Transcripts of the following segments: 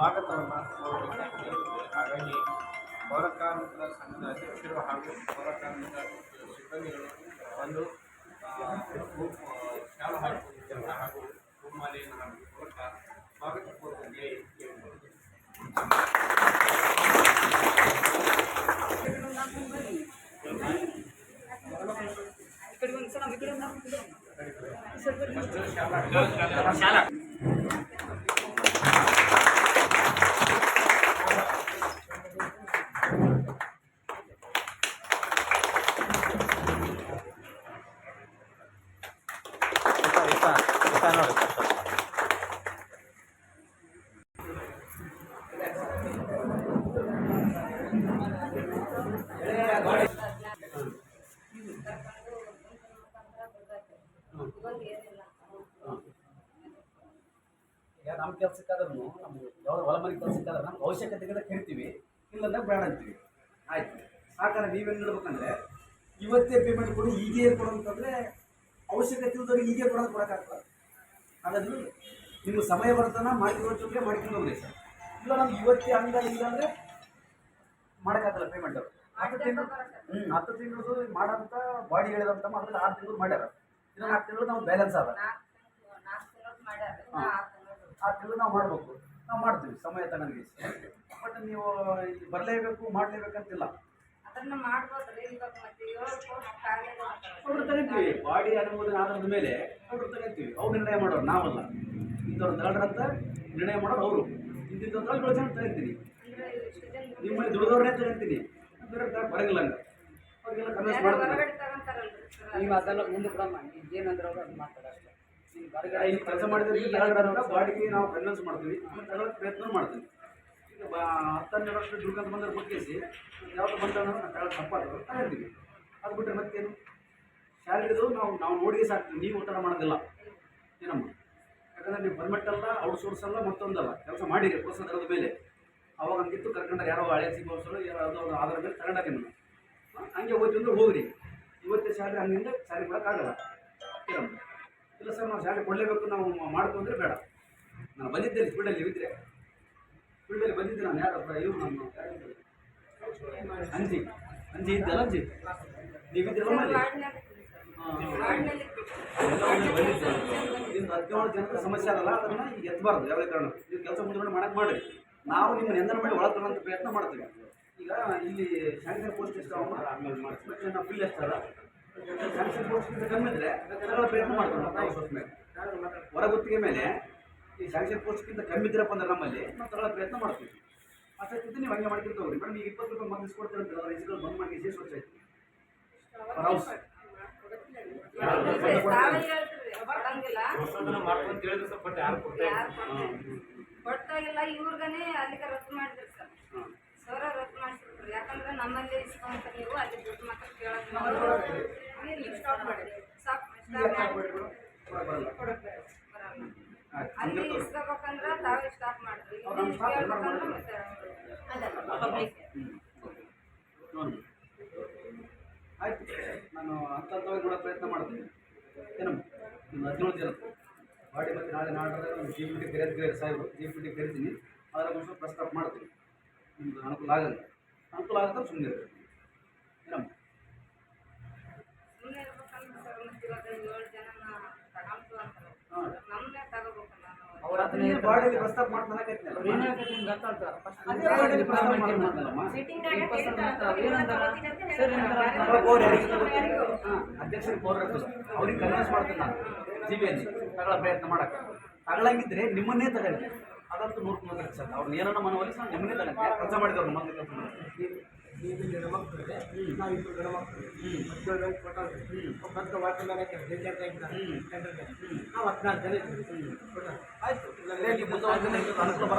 ಸ್ವಾಗತವನ್ನು ಹಾಗಾಗಿ ಪೌರಕಾರ್ಮಿಕರ ಸಂಘದ ಅಧ್ಯಕ್ಷರು ಹಾಗೂ ಪೌರಕಾರ್ಮಿಕ ಸಿಬ್ಬಂದಿಗಳು ಆ, ಶಾಲು ಹಾಕಿಕೊಂಡಿದ್ದ ಹಾಗೂ ಹೂಮಾಲೆಯನ್ನು ಹಾಕಿ ಮೂಲಕ ಸ್ವಾಗತ ಕೋರಲಿಕ್ಕೆ ಕೇಳಿಕೊಳ್ಳುತ್ತೇವೆ. ಶಾಲಾ ಈಗ ನಮ್ಮ ಕೆಲಸಕ್ಕಾದ್ರೂ ನಮ್ಗೆ ಯಾವ್ದು ಹೊಲ ಮನೆ ಕೆಲ್ಸಕ್ಕಾದ್ರೆ ನಮ್ಗೆ ಅವಶ್ಯಕತೆಗೆ ಕರಿತೀವಿ ಇಲ್ಲಂದ್ರೆ ಬೇಡ ಅಂತೀವಿ. ಆಯ್ತು. ಸಾಕಾರ ನೀವೇನು ಹೇಳ್ಬೇಕಂದ್ರೆ ಇವತ್ತೇ ಪೇಮೆಂಟ್ ಕೊಡಿ ಈಗೇ ಕೊಡೋಂತಂದ್ರೆ ಅವಶ್ಯಕತೆ ಇಲ್ದವ್ರಿಗೆ ಈಗೇ ಕೊಡೋದು ಕೊಡೋಕ್ಕಾಗ್ತದೆ ಹಾಗಾದ್ರೆ ನಿಮ್ಮ ಸಮಯ ಬರ್ತಾನ ಮಾಡ್ಕೊಂಡು ಜೊತೆಗೆ ಮಾಡ್ಕೊಂಡು ಹೋಗ್ರಿ ಸರ್. ಇಲ್ಲ ನಮ್ಗೆ ಇವತ್ತೇ ಹಂಗ ಇಲ್ಲ ಅಂದರೆ ಮಾಡೋಕ್ಕಾಗಲ್ಲ ಪೇಮೆಂಟ್ ಹತ್ತು ತಿಂಗಳು ಹ್ಞೂ ಹತ್ತು ತಿಂಗಳು ಮಾಡಂತ ಬಾಡಿ ಹೇಳಿದಂತ ಅದ್ರಲ್ಲಿ ಆರು ತಿಂಗಳು ಮಾಡ್ಯಾರ. ಇನ್ನೊಂದು ನಾಲ್ಕು ತಿಂಗಳು ನಾವು ಬ್ಯಾಲೆನ್ಸ್ ಅದ. ಆ ಕೆಲಸ ನಾವು ಮಾಡಬೇಕು. ನಾವು ಮಾಡ್ತೀವಿ ಸಮಯ ತನಗೆ. ಬಟ್ ನೀವು ಇಲ್ಲಿ ಬರಲೇಬೇಕು ಮಾಡಲೇಬೇಕಂತಿಲ್ಲ. ಅವ್ರು ತಗೊಂತೀವಿ ಬಾಡಿ ಅನುಮೋದನೆ ಆಧಾರದ ಮೇಲೆ ಅವ್ರು ತಗೊಂತೀವಿ ಅವ್ರು ನಿರ್ಣಯ ಮಾಡೋರು ನಾವಲ್ಲ. ಇಂಥವ್ರು ಅಂತ ನಿರ್ಣಯ ಮಾಡೋರು ಅವರು. ಏಳು ಜನ ತಗೊಂತೀನಿ ನಿಮ್ಮಲ್ಲಿ ದುಡಿದವ್ರನ್ನೇ ತಗೊಂತೀನಿ ಬೇರೆ ಬರಂಗಿಲ್ಲ ಅವ್ರಿಗೆಲ್ಲ ಕನ್ವಿನ್ಸ್ ಸರ್. ನೀವು ಅದೆಲ್ಲ ಮುಂದೆ ಏನಂದ್ರೆ ಅವ್ರು ಅದು ಮಾಡ್ತಾರೆ ಅಷ್ಟೇ ನೀವು ಹೊರಗಡೆ ಈ ಕೆಲಸ ಮಾಡಿದ್ರೆ ಈಗ ತಗೊಂಡ್ರ ಬಾಡಿಗೆ ನಾವು ಕನ್ವಿನ್ಸ್ ಮಾಡ್ತೀವಿ. ಆಮೇಲೆ ತಗೊಳ್ಳೋಕೆ ಪ್ರಯತ್ನ ಮಾಡ್ತೀವಿ. ಈಗ ಬಾ ವರ್ಷ ದುಡ್ಕೊಂತ ಬಂದ್ರೆ ಬುಕ್ಕಿಸಿ, ಯಾವ್ದು ಬಂದಾಗ ನಾವು ತಗೊಳ್ಳೋಕೆ ತಪ್ಪಾದ್ರು ತಗೊಂತೀವಿ ಅದು ಬಿಟ್ಟರೆ ಮತ್ತೇನು? ಸ್ಯಾಲ್ರಿದು ನಾವು ನಾವು ನೋಡಿ ಸಾಕ್ತೀವಿ. ನೀವು ಒತ್ತಡ ಮಾಡೋದಿಲ್ಲ. ಏನಮ್ಮ? ಯಾಕಂದ್ರೆ ನೀವು ಪರ್ಮಿಟ್ ಅಲ್ಲ ಔಟ್ಸೋರ್ಸ್ ಅಲ್ಲ, ಮತ್ತೊಂದಲ್ಲ. ಕೆಲಸ ಮಾಡಿರಿ ಪ್ರೋತ್ಸಾಹ ದರದ ಮೇಲೆ. ಅವಾಗ ಹಂಗಿತ್ತು ಕರ್ಕೊಂಡ್ರೆ ಯಾರೋ ಹಳೆ ಸಿಗೋಸರು ಯಾರೋ ಆಧಾರ ಮೇಲೆ ತಗೊಂಡಾಗ ಹ? ಹಂಗೆ ಹೋಯ್ತು ಅಂದ್ರೆ ಹೋಗ್ರಿ. ಇವತ್ತೇ ಸ್ಯಾಲ್ರಿ ಹಂಗಿಂದ ಸ್ಯಾಲ್ರಿ ಕೊಡೋಕ್ಕಾಗಲ್ಲ ಏನಮ್ಮ? ಇಲ್ಲ ಸರ್ ನಾವು ಶಾಲೆ ಕೊಡಲೇಬೇಕು ನಾವು ಮಾಡ್ಕೊಂಡ್ರೆ ಬೇಡ. ನಾನು ಬಂದಿದ್ದೇನೆ ಫೀಲ್ಡಲ್ಲಿ ಇದ್ದರೆ ಫೀಲ್ಡಲ್ಲಿ ಬಂದಿದ್ದೆ ನಾನು ಯಾರು ಇವ್ರು ನಮ್ಮ? ಅಂಜಿ. ಅಂಜಿ ಇದ್ದಲ್ಲ ಅಂಜಿ? ನೀವಿದ್ದೀರಲ್ಲ ಹದಿನೇಳು ಜನರ ಸಮಸ್ಯೆ ಆಗಲ್ಲ ಅದನ್ನು ಈಗ ಎತ್ತಬಾರ್ದು ಯಾವುದೇ ಕಾರಣ ನೀವು ಕೆಲಸ ಮುಂದೆ ಮಾಡಕ್ಕೆ ಮಾಡಿರಿ ನಾವು ನಿಮ್ಮ ನೆಂದನ ಮೇಲೆ ಒಳಗೆ ಪ್ರಯತ್ನ ಮಾಡ್ತೀವಿ. ಈಗ ಇಲ್ಲಿ ಶಾಂಕ್ಷನ್ ಪೋಸ್ಟ್ ಎಷ್ಟು ಮಾಡ್ತೀವಿ. ಮತ್ತೆ ನಾವು ಫುಲ್ ಎಷ್ಟಲ್ಲ ಶಾಂಕ್ಷನ್ ಪೋಸ್ಟ್ ಕಮ್ಮಿ ಇದ್ರೆ ಪ್ರಯತ್ನ ಮೇಲೆ. ಹೊರ ಗುತ್ತಿಗೆ ಮೇಲೆ ಈ ಶಾಂಕ್ಷನ್ ಪೋಸ್ಟ್ಗಿಂತ ಕಮ್ಮಿ ಇದ್ರಪ್ಪ ಅಂದ್ರೆ ನಮ್ಮಲ್ಲಿ ನಾವು ತಗೊಳ್ಳೋ ಪ್ರಯತ್ನ ಮಾಡ್ತೀವಿ. ಅಷ್ಟೊತ್ತಿದ್ದು ನೀವು ಹಂಗೆ ಮಾಡ್ತಿರ್ತವ್ರಿ. ಹೋಗ್ರಿ ಮೇಡಮ್ ಈಗ ಇಪ್ಪತ್ತು ರೂಪಾಯಿ ಮತ್ತೆ ಇಸ್ಕೊಡ್ತೀರ ಅಂತ ರೈತರು ಬಂದ್ ಮಾಡಿ ಎಷ್ಟು ವರ್ಷ ಆಯ್ತು. Per house? ಕೊಡ್ತಾಗಿಲ್ಲ ಇವ್ರಿಗನೇ ಅಲ್ಲಿಗೆ ರದ್ದು ಮಾಡಿದ್ರು ಸರ್. ಸೌರ ಸರ ರದ್ದು ಮಾಡಿಸ್ಬಿಟ್ರಿ ಯಾಕಂದ್ರೆ ನಮ್ಮಲ್ಲಿ ಇಸ್ಕೊಂತ ನೀವು ಅಲ್ಲಿ ದುಡ್ಡು ಮಾತ್ರ ಕೇಳೋದು ಸ್ಟಾಪ್ ಮಾಡಿ ಸ್ಟಾಪ್. ಆಯ್ತು ಅಲ್ಲಿ ಇಸ್ಕೋಬೇಕಂದ್ರ ತಾವೇ ಸ್ಟಾಪ್ ಮಾಡ್ರಿ ಅವ್ರು ಇಲ್ಲಿ stop ಕೇಳ್ಬೇಕಂದ್ರ ಮಾಡ್ತಾರೆ. ಮತ್ತೆ ಪಬ್ಲಿಕ್ ಆಯ್ತು ನಾನು ಅಂತ ಹತ್ತವಾಗಿ ನೋಡೋ ಪ್ರಯತ್ನ ಮಾಡ್ತೀನಿ. ಏನಮ್ಮ? ನಿಮ್ಮ ಹದಿನೇಳು ಜನ ಬಾಡಿ ಮತ್ತೆ ನಾಳೆ ನಾಡ್ರೆ ಜಿ ಪಿ ಟಿ ಕರೆಯೋದು ಸಾಹೇಬರು ಜಿ ಪಿ ಟಿ ಕರಿತೀನಿ ಅದರ ಮುಂಚೆ ಪ್ರಸ್ತಾಪ ಮಾಡ್ತೀನಿ. ನಿಮ್ಗೆ ಅನುಕೂಲ ಆಗಲ್ಲ. ಅನುಕೂಲ ಆಗುತ್ತೆ ಸುಮ್ಮನೆ ಏನಮ್ಮ ಸುಮ್ಮನೆ ಇರ್ಬೇಕಂದ್ರೆ ಸರ್ ಮತ್ತೆ ಇವಾಗ ಏಳು ಜನನ ತಗೊಂತು ಅಂತಾರೆ ಹಾಂ ನಮ್ಮನ್ನೇ ತಗೋಬೇಕು ನಾನು ಅವ್ರ ಹತ್ರ ಅದನ್ನ ಬಾಡಿಗೆ ಪ್ರಸ್ತಾಪ ಮಾಡ್ತಾನೆ ಅವ್ರು ಏನ್ ಹೇಳ್ತಾರೆ ನಿಮ್ಗೆ ಅರ್ಥ ಆಗ್ತದ? First ಅದೇ ನೀವು ಬಾಡಿಗೆ plan ಪ್ರಸ್ತಾಪ ಮಾಡ್ಕೊಂಡು ಮಾಡ್ತಾನಲ್ಲಮ್ಮ ಇಪ್ಪತ್ತು ಸಾವಿರ ಮಾಡ್ತಾರೆ. ಏನಂತಾರ? ಸರ್ ಏನಂತಾರ? ಅವಾಗ ಅವ್ರು ಯಾರಿಗೆ ಗೊತ್ತಿಲ್ಲ? ಹಾಂ, ಅಧ್ಯಕ್ಷರಿಗೆ ಅವ್ರಿಗೆ ಕನ್ವಿನ್ಸ್ ಮಾಡ್ತೀನಿ ನಾನು. ಜಿ ಬಿ ಅಲ್ಲಿ ತಗೊಳ್ಳೋ ಪ್ರಯತ್ನ ಮಾಡಕ್ಕೆ. ತಗಳಂಗಿದ್ರೆ ನಿಮ್ಮನ್ನೇ ತಗೊಳ್ಳಿ. ಅದಂತೂ ನೂರು ಮೂವತ್ತು ಸರ್. ಅವ್ರನ್ನ ಏನನ್ನ ಮನವೊಲಿಸಿ ನಾನು ನಿಮ್ಮನ್ನೇ ತಗೊಳ್ಳಿ. ಕೆಲಸ ಮಾಡಿದವ್ರು ಮಂದಿ ಕೆಲಸ ಮಾಡಿ ನೀವು ಗಣಮಕ್ಕಳಿಗೆ ನಾವು ಇಬ್ಬರು ಗಣಮಕ್ಕಳು ಹದಿನೇಳು ಜನ ಕೊಟ್ಟವ್ರು ಮತ್ತು ವಾಟರ್ಮ್ಯಾನ್ ರಿಟೈರ್ಡ್ ಆಗಿದ್ದಾರೆ ನಾವು ಹದಿನಾಲ್ಕು ಜನ ಇದ್ದೀವಿ. ಕೊಟ್ಟವ್ರು. ಆಯ್ತು.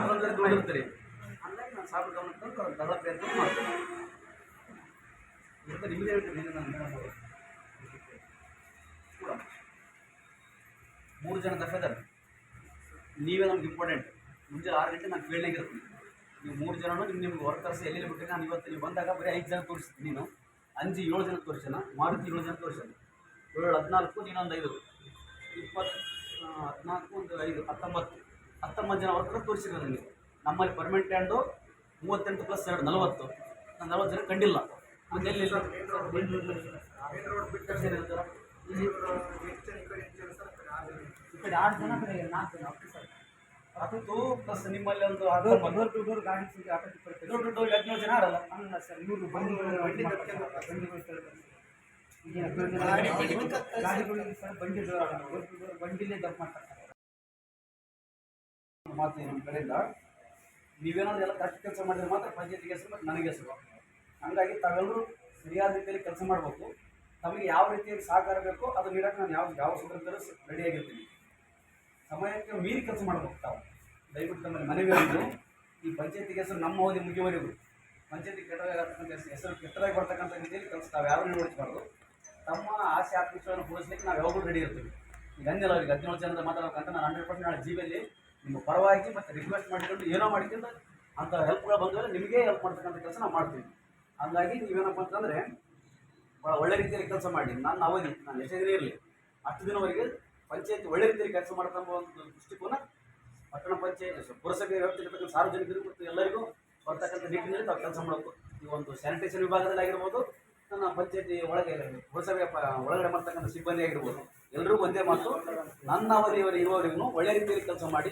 ಮುಂದೆ ದುಡಿದಿರ್ತೀರಿ ಹಂಗಾಗಿ ನಾನು ಸಾಕು ಗಮನಕ್ಕೆ ಮಾಡ್ತೀನಿ. ಹೇಳ್ತೀನಿ ನಾನು ಮೂರು ಜನ ದಫೆದಾರ ನೀವೇ ನಮ್ಗೆ ಇಂಪಾರ್ಟೆಂಟ್ ಮುಂಜಾನೆ ಆರು ಗಂಟೆ ನಾನು ಫೀಲ್ಡ್ನಾಗ ಇರ್ತೀನಿ. ನೀವು ಮೂರು ಜನನು ನಿಮ್ಮ ನಿಮ್ಗೆ ವರ್ಕರ್ಸ್ ಎಲ್ಲಿ ಬಿಟ್ಟರೆ ನಾನು ಇವತ್ತು ನೀವು ಬಂದಾಗ ಬರೀ ಐದು ಜನ ತೋರಿಸ್ತೀನಿ ನೀನು. ಅಂಜಿ ಏಳು ಜನ ತೋರಿಸೋಣ ಮಾರುತಿ ಏಳು ಜನ ತೋರಿಸೋಣ ಏಳು, ಹದಿನಾಲ್ಕು ನೀನೊಂದು ಐದು. ಇಪ್ಪತ್ತು ಹದಿನಾಲ್ಕು, ಒಂದು ಐದು, ಹತ್ತೊಂಬತ್ತು. ಹತ್ತೊಂಬತ್ತು ಜನ ವರ್ಕರ್ ತೋರಿಸಿದ್ರೆ ನನಗೆ ನಮ್ಮಲ್ಲಿ ಪರ್ಮನೆಂಟ್ ಹ್ಯಾಂಡು ಮೂವತ್ತೆಂಟು ಪ್ಲಸ್ ಎರಡು, ನಲವತ್ತು. ನಾನು ನಲವತ್ತು ಜನ ಕಂಡಿಲ್ಲ. ಮತ್ತೆ ಎಲ್ಲಿ. ಈ ಕಡೆ ಆರು ಜನ ಕಡೆ ನಾಲ್ಕು ಜನ. ಹತ್ತು ಪ್ಲಸ್ ನಿಮ್ಮಲ್ಲಿ ಒಂದು ಅದು ಹತ್ತೊಂಬತ್ತು. ಡೋರ್ ಟು ಡೋರ್ ಗಾಡಿ ಸಿಗಿ ಆಟೋ ಟಿಪ್ಪರ್ ದೊಡ್ಡ ದೊಡ್ಡ ಹದಿನೇಳು ಜನ ಆಡಲ್ಲ ಅಲ್ಲ ಸರ್ ಇವರು ಬಂದು ಬಂಡಿ ಗಾಡಿಗಳಿಗೆ ಸರ್. ಬಂಡಿ ಡೋರ್ ಡೋರ್ ಟು ಡೋರ್ ಬಂಡಿಲೇ ಡಂಪ್ ಮಾಡ್ತಾರೆ. ಮಾತು ನಿಮ್ಮ ಕಡೆಯಿಂದ ನೀವೇನಾದ್ರು ಎಲ್ಲ ಕರೆಕ್ಟ್ ಕೆಲಸ ಮಾಡಿದ್ರೆ ಮಾತ್ರ ಪಂಚಾಯತ್ಗೆ ಹೆಸರು ಮತ್ತು ನನಗೆ ಹೆಸರು. ಹಂಗಾಗಿ ತಾವೆಲ್ಲರೂ ಸರಿಯಾದ ರೀತಿಯಲ್ಲಿ ಕೆಲಸ ಮಾಡಬೇಕು. ತಮಗೆ ಯಾವ ರೀತಿಯಲ್ಲಿ ಸಹಕಾರ ಬೇಕೋ ಅದು ನೀಡಕ್ಕೆ ನಾನು ಯಾವ ಯಾವ ಸಂದರ್ಭದಲ್ಲೂ ರೆಡಿಯಾಗಿರ್ತೀನಿ ಸಮಯಕ್ಕೆ ಮೀರಿ ಕೆಲಸ ಮಾಡಬೇಕು ತಾವು. ದಯವಿಟ್ಟು ನಮ್ಮಲ್ಲಿ ಮನವಿ ಒಂದು ಈ ಪಂಚಾಯತಿಗೆ ಹೆಸರು ನಮ್ಮ ಅವಧಿ ಮುಗಿಯುವವರೆಗೂ ಪಂಚಾಯತಿ ಕೆಟ್ಟದಾಗತಕ್ಕಂಥ ಹೆಸರು ಕೆಟ್ಟದಾಗಿ ಬರ್ತಕ್ಕಂಥ ರೀತಿಯಲ್ಲಿ ಕೆಲಸ ತಾವು ಯಾರು ನೋಡಿಸ್ಬಾರ್ದು. ತಮ್ಮ ಆಸೆ ಆತ್ಮವಿಶ್ವಾಸವನ್ನು ಪೂರೈಸಲಿಕ್ಕೆ ನಾವು ಯಾವಾಗಲೂ ರೆಡಿ ಇರ್ತೀವಿ. ಈಗ ಅಂದಿಲ್ಲ ಅವ್ರಿಗೆ ಹದಿನೇಳು ಜನದ ಮಾತಾಡಬೇಕಂತ ನಾನು ಹಂಡ್ರೆಡ್ ಪರ್ಸೆಂಟ್ ನಾಳೆ ಜೀವಿಯಲ್ಲಿ ನಿಮ್ಮ ಪರವಾಗಿ ಮತ್ತು ರಿಕ್ವೆಸ್ಟ್ ಮಾಡಿಕೊಂಡು ಏನೋ ಮಾಡಿಕೊಂಡು ಅಂಥ ಹೆಲ್ಪ್ಗಳು ಬಂದರೆ ನಿಮಗೆ ಹೆಲ್ಪ್ ಮಾಡ್ತಕ್ಕಂಥ ಕೆಲಸ ನಾವು ಮಾಡ್ತೀವಿ. ಹಂಗಾಗಿ ನೀವೇನಪ್ಪ ಅಂತಂದರೆ ಭಾಳ ಒಳ್ಳೆ ರೀತಿಯಲ್ಲಿ ಕೆಲಸ ಮಾಡಿ. ನನ್ನ ಅವಧಿ ನಾನು ಎಷ್ಟೇ ದಿನ ಇರಲಿ. ಅಷ್ಟು ದಿನವರೆಗೆ ಪಂಚಾಯತ್ ಒಳ್ಳೆ ರೀತಿಯಲ್ಲಿ ಕೆಲಸ ಮಾಡ್ತಂಬ ಒಂದು ದೃಷ್ಟಿಕೋನ ಪಟ್ಟಣ ಪಂಚಾಯತ್ ಪುರಸಭೆ ವ್ಯಾಪ್ತಿರ್ತಕ್ಕಂಥ ಸಾರ್ವಜನಿಕರು ಮತ್ತು ಎಲ್ಲರಿಗೂ ಬರ್ತಕ್ಕಂಥ ನಿಟ್ಟಿನಲ್ಲಿ ತಾವು ಕೆಲಸ ಮಾಡಬೇಕು. ಈ ಒಂದು ಸ್ಯಾನಿಟೇಷನ್ ವಿಭಾಗದಲ್ಲಿ ಆಗಿರ್ಬೋದು, ನನ್ನ ಪಂಚಾಯತಿ ಒಳಗೆ ಪುರಸಭೆ ಒಳಗಡೆ ಮಾಡ್ತಕ್ಕಂಥ ಸಿಬ್ಬಂದಿ ಆಗಿರ್ಬೋದು. ಎಲ್ಲರೂ ಒಂದೇ ಮಾತು, ನನ್ನ ಅವಧಿಯವರೆಗೆ ಇರುವವರಿಗೂ ಒಳ್ಳೆ ರೀತಿಯಲ್ಲಿ ಕೆಲಸ ಮಾಡಿ